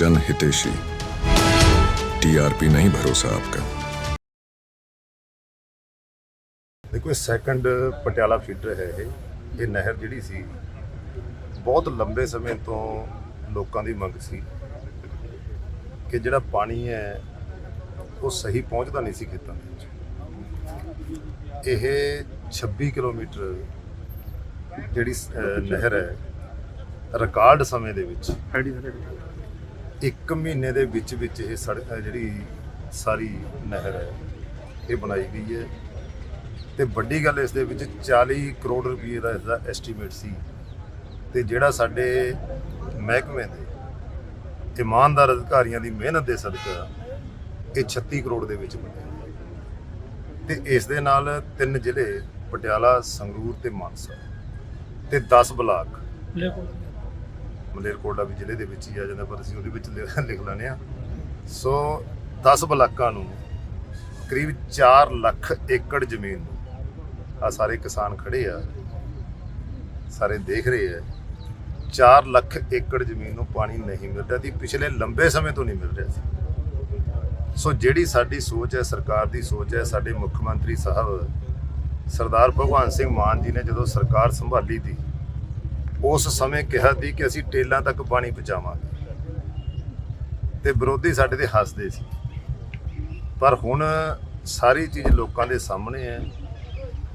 जन हितेशी टीआरपी नहीं भरोसा आपका ਦੇਖੋ ਇਹ ਸੈਕੰਡ ਪਟਿਆਲਾ ਫੀਡਰ ਹੈ ਇਹ ਇਹ ਨਹਿਰ ਜਿਹੜੀ ਸੀ ਬਹੁਤ ਲੰਬੇ ਸਮੇਂ ਤੋਂ ਲੋਕਾਂ ਦੀ ਮੰਗ ਸੀ ਕਿ ਜਿਹੜਾ ਪਾਣੀ ਹੈ ਉਹ ਸਹੀ ਪਹੁੰਚਦਾ ਨਹੀਂ ਸੀ ਖੇਤਾਂ ਦੇ ਵਿੱਚ ਇਹ 26 ਕਿਲੋਮੀਟਰ ਜਿਹੜੀ ਅਹ, ਨਹਿਰ ਹੈ ਰਿਕਾਰਡ ਸਮੇਂ ਦੇ ਵਿੱਚ ਇੱਕ ਮਹੀਨੇ ਦੇ ਵਿੱਚ ਵਿੱਚ ਇਹ ਸੜਕ ਜਿਹੜੀ ਸਾਰੀ ਨਹਿਰ ਹੈ, ਇਹ ਬਣਾਈ ਗਈ ਹੈ। ਤੇ ਵੱਡੀ ਗੱਲ ਇਸ ਦੇ ਵਿੱਚ 40 ਕਰੋੜ ਰੁਪਏ ਦਾ ਇਸ ਦਾ ਐਸਟੀਮੇਟ ਸੀ। ਤੇ ਜਿਹੜਾ ਸਾਡੇ ਮਹਿਕਮੇ ਦੇ ਇਮਾਨਦਾਰ ਅਧਿਕਾਰੀਆਂ ਦੀ ਮਿਹਨਤ ਦੇ ਸਦਕਾ ਇਹ 36 ਕਰੋੜ ਦੇ ਵਿੱਚ ਬਣਿਆ। ਤੇ ਇਸ ਦੇ ਨਾਲ ਤਿੰਨ ਜ਼ਿਲ੍ਹੇ, ਪਟਿਆਲਾ, ਸੰਗਰੂਰ ਤੇ ਮਾਨਸਾ ਤੇ 10 ਬਲਾਕ ਮਲੇਰਕੋਟਲਾ ਵੀ ਜ਼ਿਲ੍ਹੇ ਦੇ ਵਿੱਚ ਹੀ ਆ ਜਾਂਦਾ, ਪਰ ਅਸੀਂ ਉਹਦੇ ਵਿੱਚ ਲਿਖ ਲਿਖ ਲੈਂਦੇ ਆ ਸੋ 10 ਬਲਾਕਾਂ ਨੂੰ, ਕਰੀਬ 4 ਲੱਖ ਏਕੜ ਜ਼ਮੀਨ ਨੂੰ ਆ ਸਾਰੇ ਕਿਸਾਨ ਖੜੇ ਆ, ਸਾਰੇ ਦੇਖ ਰਹੇ ਆ। 4 ਲੱਖ ਏਕੜ ਜ਼ਮੀਨ ਨੂੰ ਪਾਣੀ ਨਹੀਂ ਮਿਲ ਰਿਹਾ ਦੀ ਪਿਛਲੇ ਲੰਬੇ ਸਮੇਂ ਤੋਂ ਨਹੀਂ ਮਿਲ ਰਿਹਾ ਸੀ। ਸੋ ਜਿਹੜੀ ਸਾਡੀ ਸੋਚ ਹੈ, ਸਰਕਾਰ ਦੀ ਸੋਚ ਹੈ, ਸਾਡੇ ਮੁੱਖ ਮੰਤਰੀ ਸਾਹਿਬ ਸਰਦਾਰ ਭਗਵੰਤ ਸਿੰਘ ਮਾਨ ਜੀ ਨੇ ਜਦੋਂ ਸਰਕਾਰ ਸੰਭਾਲੀ ਤੀ ਉਸ ਸਮੇਂ ਕਿਹਾ ਸੀ ਕਿ ਅਸੀਂ ਟੇਲਾਂ ਤੱਕ ਪਾਣੀ ਪਹੁੰਚਾਵਾਂਗੇ। ਤੇ ਵਿਰੋਧੀ ਸਾਡੇ ਤੇ ਹੱਸਦੇ ਸੀ। ਪਰ ਹੁਣ ਸਾਰੀ ਚੀਜ਼ ਲੋਕਾਂ ਦੇ ਸਾਹਮਣੇ ਹੈ।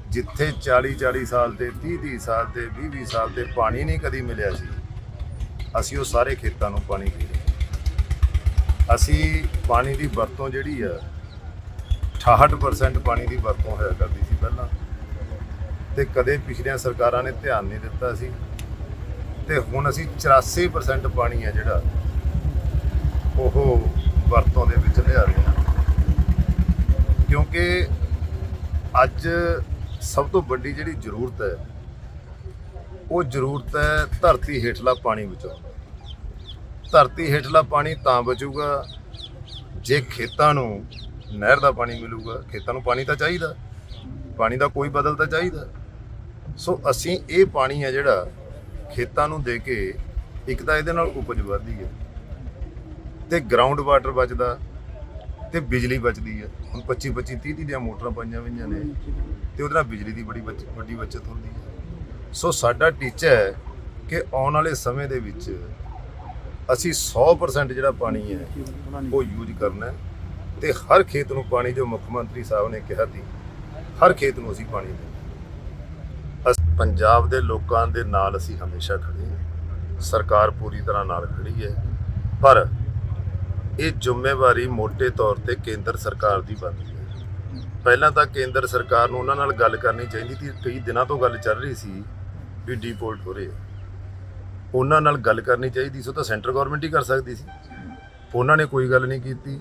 ਜਿੱਥੇ 40 40 ਸਾਲ ਤੇ 30 30 ਸਾਲ ਤੇ 20 20 ਸਾਲ ਤੇ ਪਾਣੀ ਨਹੀਂ ਕਦੀ ਮਿਲਿਆ ਸੀ, ਅਸੀਂ ਉਹ ਸਾਰੇ ਖੇਤਾਂ ਨੂੰ ਪਾਣੀ ਦੇ ਰਹੇ ਅਸੀਂ ਪਾਣੀ ਦੀ ਵਰਤੋਂ ਜਿਹੜੀ ਆ 68% ਪਾਣੀ ਦੀ ਵਰਤੋਂ ਹੋਇਆ ਕਰਦੀ ਸੀ ਪਹਿਲਾਂ। ਤੇ ਕਦੇ ਪਿਛਲੀਆਂ ਸਰਕਾਰਾਂ ਨੇ ਧਿਆਨ ਨਹੀਂ ਦਿੱਤਾ ਸੀ। ਤੇ ਹੁਣ ਅਸੀਂ 84% ਪਾਣੀ ਆ ਜਿਹੜਾ ਉਹ ਵਰਤੋਂ ਦੇ ਵਿੱਚ ਲਿਆ ਰਹੇ ਹਾਂ। ਕਿਉਂਕਿ ਅੱਜ ਸਭ ਤੋਂ ਵੱਡੀ ਜਿਹੜੀ ਜ਼ਰੂਰਤ ਹੈ, ਉਹ ਜ਼ਰੂਰਤ ਹੈ ਧਰਤੀ ਹੇਠਲਾ ਪਾਣੀ ਬਚਾਉਣ ਧਰਤੀ ਹੇਠਲਾ ਪਾਣੀ ਤਾਂ ਬਚੂਗਾ, ਜੇ ਖੇਤਾਂ ਨੂੰ ਨਹਿਰ ਦਾ ਪਾਣੀ ਮਿਲੂਗਾ। ਖੇਤਾਂ ਨੂੰ ਪਾਣੀ ਤਾਂ ਚਾਹੀਦਾ, ਪਾਣੀ ਦਾ ਕੋਈ ਬਦਲ ਤਾਂ ਚਾਹੀਦਾ। ਸੋ ਅਸੀਂ ਇਹ ਪਾਣੀ ਹੈ ਜਿਹੜਾ ਖੇਤਾਂ ਨੂੰ ਦੇ ਕੇ ਇੱਕ ਤਾਂ ਇਹਦੇ ਨਾਲ ਉਪਜ ਵਧਦੀ ਹੈ ਤੇ ਗਰਾਊਂਡ ਵਾਟਰ ਬਚਦਾ ਤੇ ਬਿਜਲੀ ਬਚਦੀ ਹੈ। ਹੁਣ 25 25 30 30 ਦੀਆਂ ਮੋਟਰਾਂ ਪਾਈਆਂ ਹੋਈਆਂ ਨੇ ਤੇ ਉਹਦੇ ਨਾਲ ਬਿਜਲੀ ਦੀ ਬੜੀ ਬਚ- ਵੱਡੀ ਬਚਤ ਹੁੰਦੀ ਹੈ। ਸੋ ਸਾਡਾ ਟੀਚਾ ਹੈ ਕਿ ਆਉਣ ਵਾਲੇ ਸਮੇਂ ਦੇ ਵਿੱਚ ਅਸੀਂ 100% ਜਿਹੜਾ ਪਾਣੀ ਹੈ, ਉਹ ਯੂਜ਼ ਕਰਨਾ ਹੈ ਤੇ ਹਰ ਖੇਤ ਨੂੰ ਪਾਣੀ ਜੋ ਮੁੱਖ ਮੰਤਰੀ ਸਾਹਿਬ ਨੇ ਕਿਹਾ ਸੀ, ਹਰ ਖੇਤ ਨੂੰ ਅਸੀਂ ਪਾਣੀ ਦੇਣਾ ਪੰਜਾਬ ਦੇ ਲੋਕਾਂ ਦੇ ਨਾਲ ਅਸੀਂ ਹਮੇਸ਼ਾ ਖੜੇ ਹਾਂ। ਸਰਕਾਰ ਪੂਰੀ ਤਰ੍ਹਾਂ ਨਾਲ ਖੜੀ ਹੈ। ਪਰ ਇਹ ਜ਼ਿੰਮੇਵਾਰੀ ਮੋٹے ਤੌਰ ਤੇ ਕੇਂਦਰ ਸਰਕਾਰ ਦੀ ਬਣਦੀ ਹੈ। ਪਹਿਲਾਂ ਤਾਂ ਕੇਂਦਰ ਸਰਕਾਰ ਨੂੰ ਉਹਨਾਂ ਨਾਲ ਗੱਲ ਕਰਨੀ ਚਾਹੀਦੀ ਸੀ। ਕਈ ਦਿਨਾਂ ਤੋਂ ਗੱਲ ਚੱਲ ਰਹੀ ਸੀ ਵੀ ਡੀਪੋਲਟ ਹੋ ਰਹੇ ਆ। ਉਹਨਾਂ ਨਾਲ ਗੱਲ ਕਰਨੀ ਚਾਹੀਦੀ ਸੀ, ਉਹ ਤਾਂ ਸੈਂਟਰ ਗਵਰਨਮੈਂਟ ਹੀ ਕਰ ਸਕਦੀ ਸੀ। ਉਹਨਾਂ ਨੇ ਕੋਈ ਗੱਲ ਨਹੀਂ ਕੀਤੀ।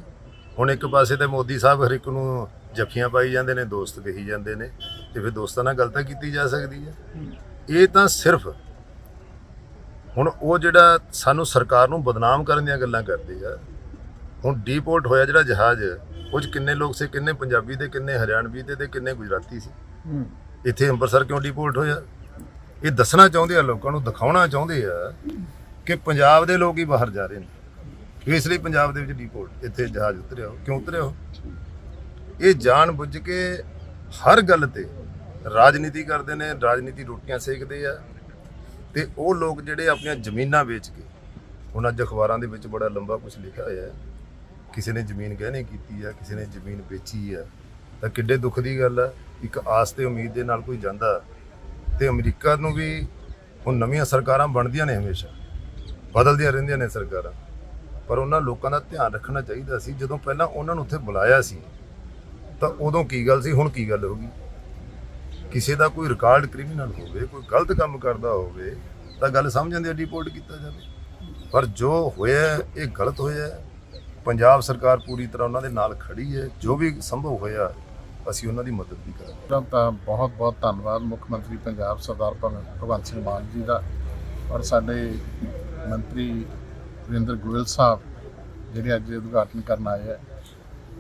ਹੁਣ ਇੱਕ ਪਾਸੇ ਤੇ ਮੋਦੀ ਸਾਹਿਬ ਹਰ ਇੱਕ ਨੂੰ ਜੱਫੀਆਂ ਪਾਈ ਜਾਂਦੇ ਨੇ, ਦੋਸਤ ਕਹੀ ਜਾਂਦੇ ਨੇ। ਤੇ ਫਿਰ ਦੋਸਤਾਂ ਨਾਲ ਗੱਲ ਤਾਂ ਕੀਤੀ ਜਾ ਸਕਦੀ ਹੈ ਇਹ ਤਾਂ ਸਿਰਫ ਹੁਣ ਉਹ ਜਿਹੜਾ ਸਾਨੂੰ ਸਰਕਾਰ ਨੂੰ ਬਦਨਾਮ ਕਰਨ ਦੀਆਂ ਗੱਲਾਂ ਕਰਦੇ ਆ ਹੁਣ ਡੀਪੋਰਟ ਹੋਇਆ ਜਿਹੜਾ ਜਹਾਜ਼ ਉਹ 'ਚ ਕਿੰਨੇ ਲੋਕ ਸੀ ਕਿੰਨੇ ਪੰਜਾਬੀ ਤੇ ਕਿੰਨੇ ਹਰਿਆਣਵੀ ਤੇ ਤੇ ਕਿੰਨੇ ਗੁਜਰਾਤੀ ਸੀ ਇੱਥੇ ਅੰਮ੍ਰਿਤਸਰ ਕਿਉਂ ਡੀਪੋਰਟ ਹੋਇਆ ਇਹ ਦੱਸਣਾ ਚਾਹੁੰਦੇ ਆ ਲੋਕਾਂ ਨੂੰ ਦਿਖਾਉਣਾ ਚਾਹੁੰਦੇ ਆ ਕਿ ਪੰਜਾਬ ਦੇ ਲੋਕ ਹੀ ਬਾਹਰ ਜਾ ਰਹੇ ਨੇ ਇਸ ਲਈ ਪੰਜਾਬ ਦੇ ਵਿੱਚ ਡੀਪੋਰਟ ਇੱਥੇ ਜਹਾਜ਼ ਉਤਰਿਆ। ਕਿਉਂ ਉਤਰਿਆ? ਇਹ ਜਾਣ ਬੁੱਝ ਕੇ ਹਰ ਗੱਲ ਤੇ ਰਾਜਨੀਤੀ ਕਰਦੇ ਨੇ, ਰਾਜਨੀਤੀ ਰੋਟੀਆਂ ਸੇਕਦੇ ਆ। ਤੇ ਉਹ ਲੋਕ ਜਿਹੜੇ ਆਪਣੀਆਂ ਜ਼ਮੀਨਾਂ ਵੇਚ ਕੇ, ਹੁਣ ਅੱਜ ਅਖਬਾਰਾਂ ਦੇ ਵਿੱਚ ਬੜਾ ਲੰਬਾ ਕੁਝ ਲਿਖਿਆ ਹੋਇਆ ਹੈ। ਕਿਸੇ ਨੇ ਜ਼ਮੀਨ ਗਹਿਣੇ ਕੀਤੀ ਆ, ਕਿਸੇ ਨੇ ਜ਼ਮੀਨ ਵੇਚੀ ਆ, ਤਾਂ ਕਿੱਡੇ ਦੁੱਖ ਦੀ ਗੱਲ ਆ। ਇੱਕ ਆਸ ਤੇ ਉਮੀਦ ਦੇ ਨਾਲ ਕੋਈ ਜਾਂਦਾ, ਤੇ ਅਮਰੀਕਾ ਨੂੰ ਵੀ ਹੁਣ ਨਵੀਆਂ ਸਰਕਾਰਾਂ ਬਣਦੀਆਂ ਨੇ ਹਮੇਸ਼ਾ, ਬਦਲਦੀਆਂ ਰਹਿੰਦੀਆਂ ਨੇ ਸਰਕਾਰਾਂ। ਪਰ ਉਹਨਾਂ ਲੋਕਾਂ ਦਾ ਧਿਆਨ ਰੱਖਣਾ ਚਾਹੀਦਾ ਸੀ। ਜਦੋਂ ਪਹਿਲਾਂ ਉਹਨਾਂ ਨੂੰ ਉੱਥੇ ਬੁਲਾਇਆ ਸੀ, ਤਾਂ ਉਦੋਂ ਕੀ ਗੱਲ ਸੀ, ਹੁਣ ਕੀ ਗੱਲ ਹੋ ਗਈ? ਕਿਸੇ ਦਾ ਕੋਈ ਰਿਕਾਰਡ ਕ੍ਰਿਮੀਨਲ ਹੋਵੇ, ਕੋਈ ਗਲਤ ਕੰਮ ਕਰਦਾ ਹੋਵੇ, ਤਾਂ ਗੱਲ ਸਮਝ ਜਾਂਦੀ ਹੈ ਰਿਪੋਰਟ ਕੀਤਾ ਜਾਵੇ। ਪਰ ਜੋ ਹੋਇਆ ਇਹ ਗਲਤ ਹੋਇਆ ਪੰਜਾਬ ਸਰਕਾਰ ਪੂਰੀ ਤਰ੍ਹਾਂ ਉਹਨਾਂ ਦੇ ਨਾਲ ਖੜੀ ਹੈ। ਜੋ ਵੀ ਸੰਭਵ ਹੋਇਆ, ਅਸੀਂ ਉਹਨਾਂ ਦੀ ਮਦਦ ਵੀ ਕਰਾਂਗੇ। ਤਾਂ ਬਹੁਤ ਬਹੁਤ ਧੰਨਵਾਦ ਮੁੱਖ ਮੰਤਰੀ ਪੰਜਾਬ ਸਰਦਾਰ ਭਗ- ਭਗਵੰਤ ਸਿੰਘ ਮਾਨ ਜੀ ਦਾ ਔਰ ਸਾਡੇ ਮੰਤਰੀ ਵਰਿੰਦਰ ਗੋਇਲ ਸਾਹਿਬ, ਜਿਹੜੇ ਅੱਜ ਉਦਘਾਟਨ ਕਰਨ ਆਏ ਹੈ।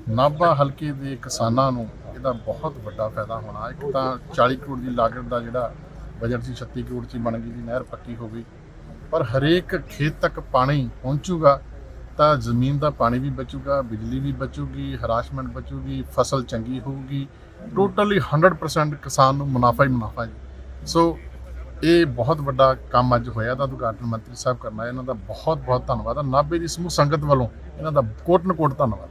ਨਾਭਾ ਹਲਕੇ ਦੇ ਕਿਸਾਨਾਂ ਨੂੰ ਇਹਦਾ ਬਹੁਤ ਵੱਡਾ ਫਾਇਦਾ ਹੋਣਾ। ਇੱਕ ਤਾਂ 40 ਕਰੋੜ ਦੀ ਲਾਗਤ ਦਾ ਜਿਹੜਾ ਬਜਟ ਸੀ 36 ਕਰੋੜ ਚ ਬਣ ਗਈ ਜੀ, ਨਹਿਰ ਪੱਕੀ ਹੋ ਗਈ। ਪਰ ਹਰੇਕ ਖੇਤ ਤੱਕ ਪਾਣੀ ਪਹੁੰਚੂਗਾ, ਤਾਂ ਜ਼ਮੀਨ ਦਾ ਪਾਣੀ ਵੀ ਬਚੂਗਾ, ਬਿਜਲੀ ਵੀ ਬਚੂਗੀ, ਹਰਾਸਮੈਂਟ ਬਚੂਗੀ, ਫਸਲ ਚੰਗੀ ਹੋਊਗੀ। ਟੋਟਲੀ 100% ਕਿਸਾਨ ਨੂੰ ਮੁਨਾਫਾ ਹੀ ਮੁਨਾਫਾ ਹੈ ਸੋ ਇਹ ਬਹੁਤ ਵੱਡਾ ਕੰਮ ਅੱਜ ਹੋਇਆ ਤਾਂ ਉਦਘਾਟਨ ਮੰਤਰੀ ਸਾਹਿਬ ਕਰਨਾ, ਇਹਨਾਂ ਦਾ ਬਹੁਤ ਬਹੁਤ ਧੰਨਵਾਦ। ਹੈ ਨਾਭੇ ਦੀ ਸਮੂਹ ਸੰਗਤ ਵੱਲੋਂ ਇਹਨਾਂ ਦਾ ਕੋਟ ਨਕੋਟ ਧੰਨਵਾਦ।